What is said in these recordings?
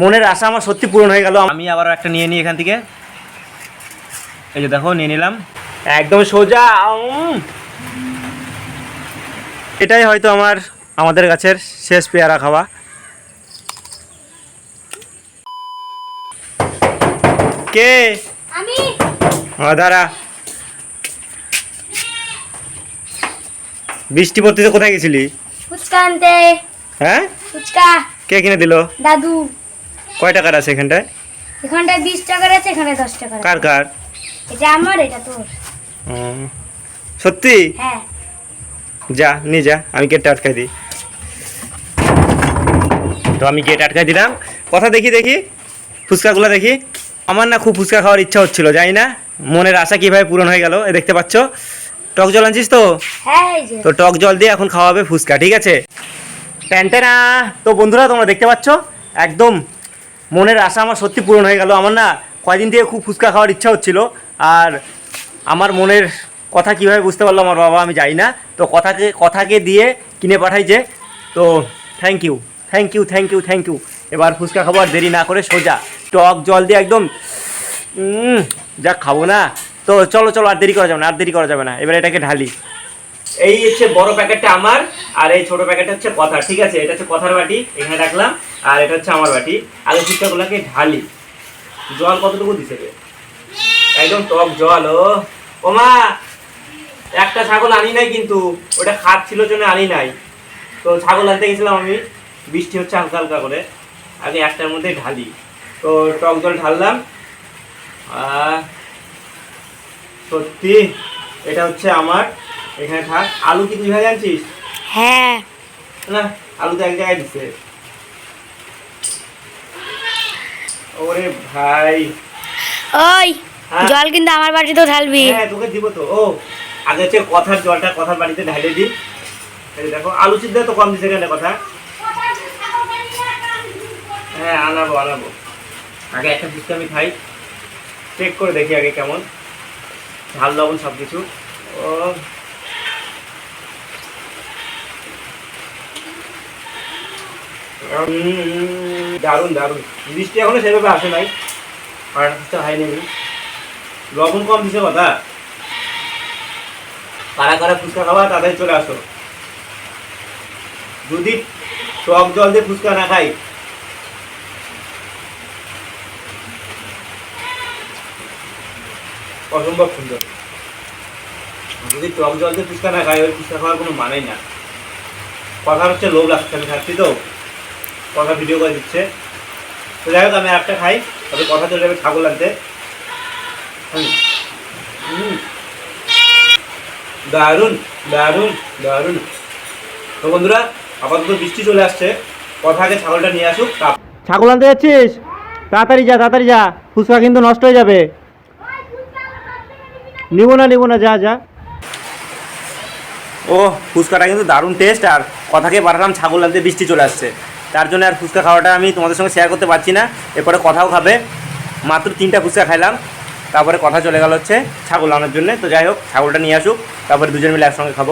মনের আশা আমার সত্যি পূরণ হয়ে গেল। আমি আবার একটা নিয়ে নিই এখান থেকে। এই যে দেখো নিয়ে নিলাম। একদম সোজা। এটাই হয়তো আমার আমাদের গাছের শেষ পেয়ারা খাওয়া। কে? আমি। ও দাঁড়া। বৃষ্টি পড়তেছে কোথায় গেছিলি? ফুচকা আনতে। হ্যাঁ? ফুচকা। কে কিনে দিল? দাদু। কয় টাকার আছে এখানটায়? এখানটায় বিশ টাকার আছে এখানে দশ টাকার কার কার? এটা আমার এটা তোর। সত্যি? হ্যাঁ। যা নিয়ে যা আমি গেটটা আটকাই দিই। তো আমি গেট আটকাই দিলাম। কথা দেখি দেখি। ফুচকাগুলো দেখি। আমার না খুব ফুচকা খাওয়ার ইচ্ছা হচ্ছিল জানি না। মনের আশা কীভাবে পূরণ হয়ে গেল এ দেখতে পাচ্ছ? টক জল আনছিস তো? হ্যাঁ তো টক জল দিয়ে এখন খাওয়াবে ফুচকা ঠিক আছে? প্যান্টে না তো বন্ধুরা তোমরা দেখতে পাচ্ছ? একদম মনের আশা আমার সত্যি পূরণ হয়ে গেল। আমার না কয়দিন থেকে খুব ফুচকা খাওয়ার ইচ্ছা হচ্ছিল। আর আমার মনের কথা কীভাবে বুঝতে পারল আমার বাবা আমি জানি না। তো কথাকে কথাকে দিয়ে কিনে পাঠাইছে। তো thank you thank you thank you thank you এবার ফুচকা খাব আর দেরি না করে সোজা। টক জল দিয়ে একদম যা খাব না। তো চলো চলো, আর দেরি করা যাবে না, আর দেরি করা যাবে না। এবার এটাকে ঢালি। এই হচ্ছে বড় প্যাকেটটা আমার, আর এই ছোট প্যাকেটটা হচ্ছে কথা ঠিক আছে? এটা হচ্ছে কথার বাটি, এখানে রাখলাম, আর এটা হচ্ছে আমার বাটি। আগে ফুচকাগুলোকে ঢালি। জল কতটুকু দিছে একদম টক জল, ও। ওমা একটা ছাগল আনি নাই কিন্তু, ওটা খাচ্ছিল জন্য আনি নাই। তো ছাগল আনতে গেছিলাম আমি, বৃষ্টি হচ্ছে হালকা হালকা করে। আগে একটার মধ্যে ঢালি। তো টক জল ঢাললাম। সত্যি, এটা হচ্ছে আমার এখানে থাক আলু কি তুই জানছিস হ্যাঁ। না আলু তো এক জায়গায় দিচ্ছে ওরে ভাই। ওই হ্যাঁ? জল কিন্তু আমার বাড়িতেও ঢালবি। হ্যাঁ তোকে দিব তো ও। আগে হচ্ছে কথার জলটা কথার বাড়িতে ঢালে দিই। দেখো আলু সিদ্ধ তো কম দিচ্ছে কেন কথা? হ্যাঁ আনাবো আনাবো। আগে একটা ফুচকা আমি খাই। চেক করে দেখি আগে কেমন। ঝাল লবণ সব কিছু ও দারুণ দারুণ। বৃষ্টি এখনও সেভাবে আসে নাই। আর ফুচকা খাইনি লবণ কম দিছে কথা। কারা কারা ফুচকা খাওয়া তাদের চলে আসো। যদি টক জল দিয়ে ফুচকা না খাই। অসম্ভব সুন্দর। যদি টক জল দিয়ে ফুচকা না খাই, ওই ফুচকা খাওয়ার কোনো মানেই না। কথা হচ্ছে লোভ লাগছে, আমি খাচ্ছি তো। কথা ভিডিও করে দিচ্ছে। তো যাই হোক আমি একটা খাই। তবে কথা চলে যাবে ছাগল আনতে হুম। হুম। দারুণ দারুণ দারুণ। তো বন্ধুরা আপাতত বৃষ্টি চলে আসছে। কথা আগে ছাগলটা নিয়ে আসুক ছাগল আনতে যাচ্ছিস? তাড়াতাড়ি যা তাড়াতাড়ি যা। ফুচকা কিন্তু নষ্ট হয়ে যাবে। নিব না নিব না যা যা। ও ফুচকাটা কিন্তু দারুণ টেস্ট আর কথাকে পাঠালাম ছাগল আনতে বৃষ্টি চলে আসছে। তার জন্য আর ফুচকা খাওয়াটা আমি তোমাদের সঙ্গে শেয়ার করতে পারছি না। এরপরে কথাও খাবে। মাত্র তিনটা ফুচকা খাইলাম। তারপরে কথা চলে গেল হচ্ছে ছাগল আনার জন্য। তো যাই হোক ছাগলটা নিয়ে আসুক। তারপরে দুজন মিলে একসঙ্গে খাব।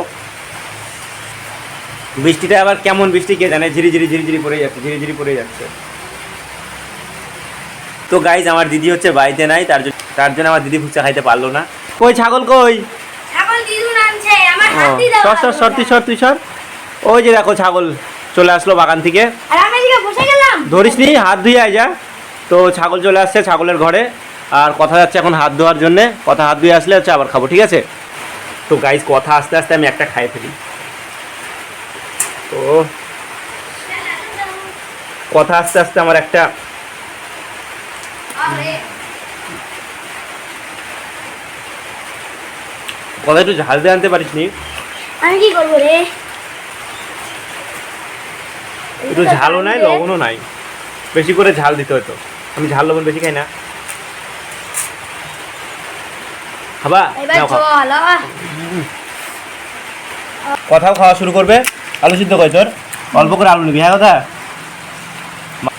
বৃষ্টিটা আবার কেমন বৃষ্টি কে জানে? ঝিরি ঝিরি ঝিরি ঝিরি পড়ে যাচ্ছে ঝিরি ঝিরি পড়ে যাচ্ছে। তো গাইজ আমার দিদি হচ্ছে বাড়িতে নাই তার জন্য তার জন্য আমার দিদি ফুচকা খাইতে পারল না। কই ছাগল কই? সর সর সর তুই সর তুই সর। ওই যে দেখো ছাগল। চলে আসলো বাগান থেকে। ধরিস নি হাত ধুয়ে আয় যা। তো ছাগল চলে আসছে ছাগলের ঘরে। আর কথা যাচ্ছে এখন হাত ধোয়ার জন্যে। কথা হাত ধুয়ে আসলে হচ্ছে আবার খাব ঠিক আছে? তো গাইজ কথা আস্তে আস্তে আমি একটা খাই ফেলি। তো কথা আস্তে আস্তে আমার একটা কথা একটু ঝাল দিয়ে আনতে পারিস নি? আমি কি করব রে? একটু ঝালও নাই লবণও নাই। বেশি করে ঝাল দিতে হতো। আমি ঝাল লবণ বেশি খাই না। খাবা। কথাও খাওয়া শুরু করবে। আলু সিদ্ধ করে তোর। অল্প করে আলু নিবি হ্যাঁ কথা?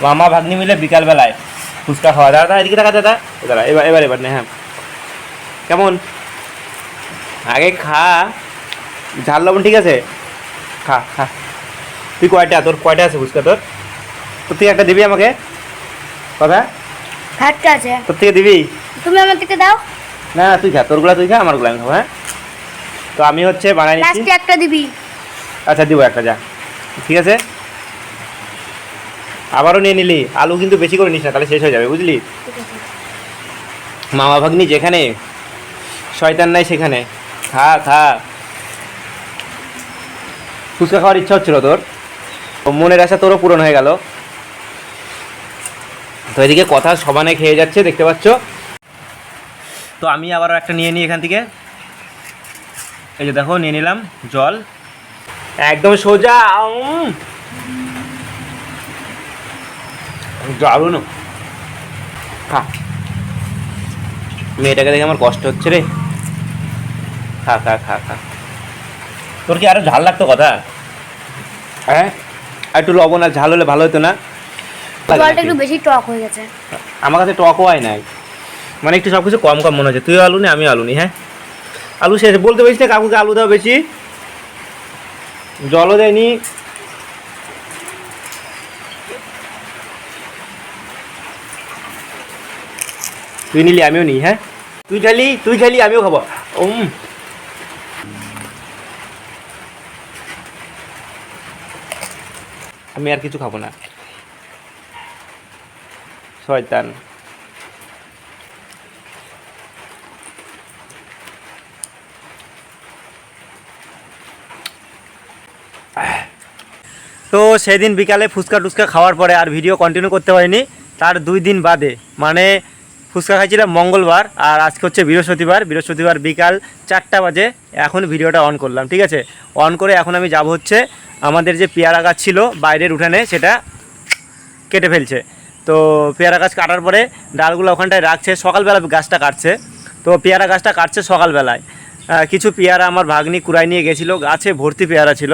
মামা ভাগ্নি মিলে বিকালবেলায় ফুচকা খাওয়া। দাদা এদিকে দেখা দাদা। দাদা এবার এবার এবার নে হ্যাঁ। কেমন? আগে খা। ঝাল লবণ ঠিক আছে? খা খা। তুই কয়টা? তোর কয়টা আছে ফুচকা? তোর? তো তুই একটা দিবি আমাকে? কথা? ফাটকা আছে। তোর থেকে দিবি? তুমি আমার থেকে দাও। না না তুই খা। তোরগুলা তুই খা আমারগুলো আমি খাব হ্যাঁ? তো আমি হচ্ছে বানাই নিচ্ছি। লাস্টে একটা দিবি। আচ্ছা দিব একটা যা। ঠিক আছে? আবারও নিয়ে নিলি। আলু কিন্তু বেশি করে নিস না তাহলে শেষ হয়ে যাবে বুঝলি? মামা ভাগ্নি যেখানে শয়তান নাই সেখানে। খা খা। ফুচকা খাওয়ার ইচ্ছা হচ্ছিল তোর? তো মনের আশা তোরও পূরণ হয়ে গেল। তো এদিকে কথা সমানে খেয়ে যাচ্ছে দেখতে পাচ্ছ? তো আমি আবারও একটা নিয়ে নিই এখান থেকে। এই যে দেখো নিয়ে নিলাম জল। একদম সোজা। দারুণ। খা। মেয়েটাকে দেখে আমার কষ্ট হচ্ছে রে। খা খা খা খা। তোর কি আরও ঝাল লাগতো কথা? হ্যাঁ? একটু লবণ আর ঝাল হলে ভালো হতো না? জলটা একটু বেশি টক হয়ে গেছে। আমার কাছে টকও হয় নাই। মানে একটু সব কিছু কম কম মনে হচ্ছে। তুইও আলু নি আমিও আলু নি হ্যাঁ? আলু শেষ। বলতে পারিস না কাকুকে আলু দাও বেশি। জলও দেয়নি। তুই নিলি আমিও নিই হ্যাঁ? তুই খালি তুই খালি আমিও খাব। উম। আমি আর কিছু খাব না। শয়তান। তো সেদিন বিকালে ফুচকা টুচকা খাওয়ার পরে আর ভিডিও কন্টিনিউ করতে পারিনি। তার দুই দিন বাদে। মানে ফুচকা খাইছিলাম মঙ্গলবার আর আজকে হচ্ছে বৃহস্পতিবার। বৃহস্পতিবার বিকাল চারটা বাজে এখন ভিডিওটা অন করলাম, ঠিক আছে? অন করে এখন আমি যাব হচ্ছে আমাদের যে পেয়ারা গাছ ছিল বাইরের উঠানে, সেটা কেটে ফেলছে। তো পেয়ারা গাছ কাটার পরে ডালগুলো ওখানটায় রাখছে, সকালবেলা গাছটা কাটছে। তো পেয়ারা গাছটা কাটছে সকালবেলায়। কিছু পেয়ারা আমার ভাগ্নি কুড়াই নিয়ে গেছিল, গাছে ভর্তি পেয়ারা ছিল।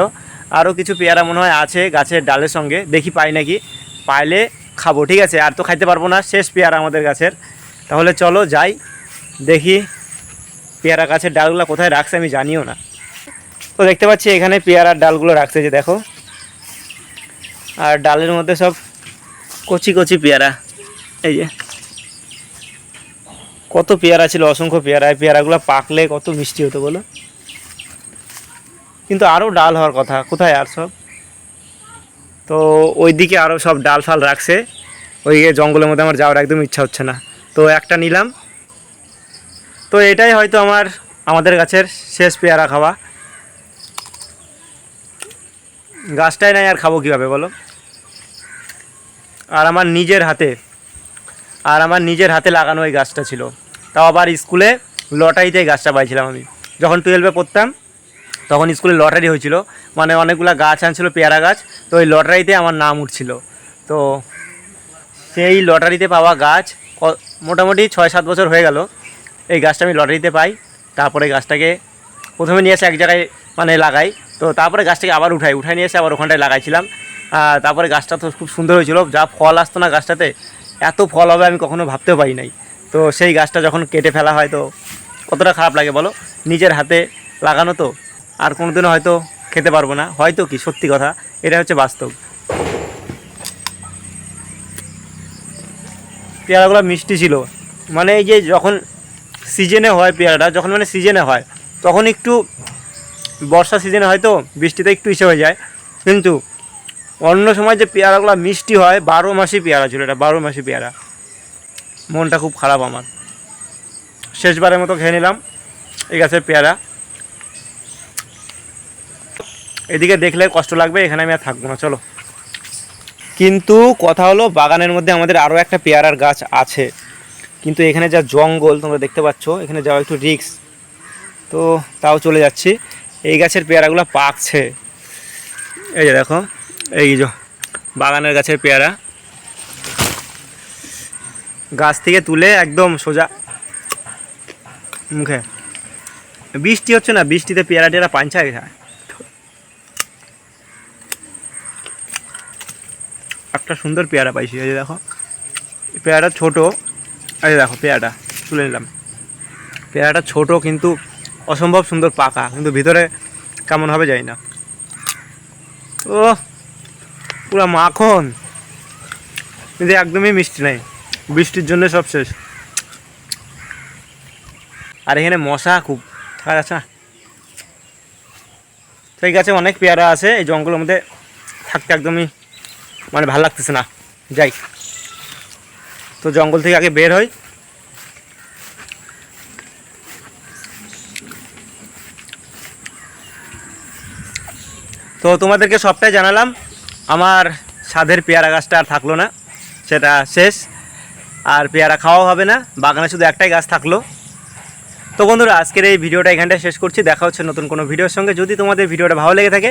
আরও কিছু পেয়ারা মনে হয় আছে গাছের ডালের সঙ্গে, দেখি পাই নাকি? পাইলে খাব, ঠিক আছে? আর তো খাইতে পারব না, শেষ পেয়ারা আমাদের গাছের। তাহলে চলো যাই, দেখি পেয়ারা গাছের ডালগুলো কোথায় রাখছে আমি জানিও না। তো দেখতে পাচ্ছি এখানে পেয়ারার ডালগুলো রাখছে যে দেখো। আর ডালের মধ্যে সব কচি কচি পেয়ারা। এই যে। কত পেয়ারা ছিল, অসংখ্য পেয়ারা। পেয়ারাগুলো পাকলে কত মিষ্টি হতো বলো। কিন্তু আরও ডাল হওয়ার কথা, কোথায় আর সব? তো ওইদিকে আরও সব ডাল ফাল রাখছে। ওই জঙ্গলের মধ্যে আমার যাওয়ার একদম ইচ্ছা হচ্ছে না। তো একটা নিলাম। তো এটাই হয়তো আমার, আমাদের গাছের শেষ পেয়ারা খাওয়া। গাছটাই নাই আর খাব কীভাবে বলো? আর আমার নিজের হাতে, আর আমার নিজের হাতে লাগানো ওই গাছটা ছিল। তাও আবার স্কুলে লটারিতে গাছটা পাইছিলাম আমি। যখন টুয়েলভে পড়তাম, তখন স্কুলে লটারি হয়েছিল। মানে অনেকগুলো গাছ আনছিল, পেয়ারা গাছ। তো ওই লটারিতে আমার নাম উঠছিল। তো সেই লটারিতে পাওয়া গাছ মোটামুটি ছয় সাত বছর হয়ে গেল। এই গাছটা আমি লটারিতে পাই। তারপরে গাছটাকে প্রথমে নিয়ে এসে এক জায়গায় মানে লাগাই। তো তারপরে গাছটাকে আবার উঠাই। উঠাই নিয়ে এসে আবার ওখানটায় লাগাইছিলাম। তারপরে গাছটা তো খুব সুন্দর হয়েছিল। যা ফল আসতো না গাছটাতে, এত ফল হবে আমি কখনো ভাবতেও পারি নাই। তো সেই গাছটা যখন কেটে ফেলা হয় তো কতটা খারাপ লাগে বলো? নিজের হাতে লাগানো তো। আর কোনোদিনও হয়তো খেতে পারব না। হয়তো কি? সত্যি কথা। এটা হচ্ছে বাস্তব। পেয়ারাগুলো মিষ্টি ছিল। মানে এই যে যখন সিজনে হয় পেয়ারাটা, যখন মানে সিজনে হয়, তখন একটু বর্ষা সিজনে হয়তো বৃষ্টিতে একটু ইসে হয়ে যায়। কিন্তু অন্য সময় যে পেয়ারাগুলো মিষ্টি হয়, বারো মাসই পেয়ারা ছিল এটা, বারো মাসি পেয়ারা। মনটা খুব খারাপ আমার। শেষবারের মতো খেয়ে নিলাম এই গাছের পেয়ারা। এদিকে দেখলে কষ্ট লাগবে, এখানে আমি আর থাকব না, চলো। কিন্তু কথা হলো বাগানের মধ্যে আমাদের আরও একটা পেয়ারার গাছ আছে। কিন্তু এখানে যা জঙ্গল, তোমরা দেখতে পাচ্ছ, এখানে যাওয়া একটু রিক্স তো তাও চলে যাচ্ছি। এই গাছের পেয়ারাগুলো পাকছে। এই যে দেখো, এই যে বাগানের গাছের পেয়ারা। গাছ থেকে তুলে একদম সোজা মুখে। বৃষ্টি হচ্ছে না, বৃষ্টিতে পেয়ারা টেয়ারা পাঞ্চায় খায় একটা সুন্দর পেয়ারা পাইছি, এই দেখো। এই পেয়ারাটা ছোটো, এই দেখো পেয়ারাটা, তুলে নিলাম। পেয়ারাটা ছোট কিন্তু অসম্ভব সুন্দর পাকা, কিন্তু ভিতরে কেমন হবে জানি না। ও পুরো মাখন। কিন্তু একদমই মিষ্টি নাই, বৃষ্টির জন্য সব শেষ। আর এখানে মশা খুব থাকা যাচ্ছে না। ঠিক আছে, অনেক পেয়ারা আছে, এই জঙ্গলের মধ্যে থাকতে একদমই মানে ভালো লাগতেছে না। যাই। তো জঙ্গল থেকে আগে বের হই। তো তোমাদেরকে সবটাই জানালাম। আমার স্বাদের পেয়ারা গাছটা আর থাকল না। সেটা শেষ। আর পেয়ারা খাওয়াও হবে না। বাগানে শুধু একটাই গাছ থাকল। তো বন্ধুরা, আজকের এই ভিডিওটা এখানটা শেষ করছি। দেখা হচ্ছে নতুন কোনো ভিডিওর সঙ্গে। যদি তোমাদের ভিডিওটা ভালো লেগে থাকে,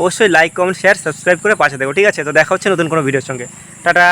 অবশ্যই লাইক কমেন্ট শেয়ার সাবস্ক্রাইব করে পাশে দেবো ঠিক আছে? তো দেখা হচ্ছে নতুন কোনো ভিডিওর সঙ্গে। টাটা!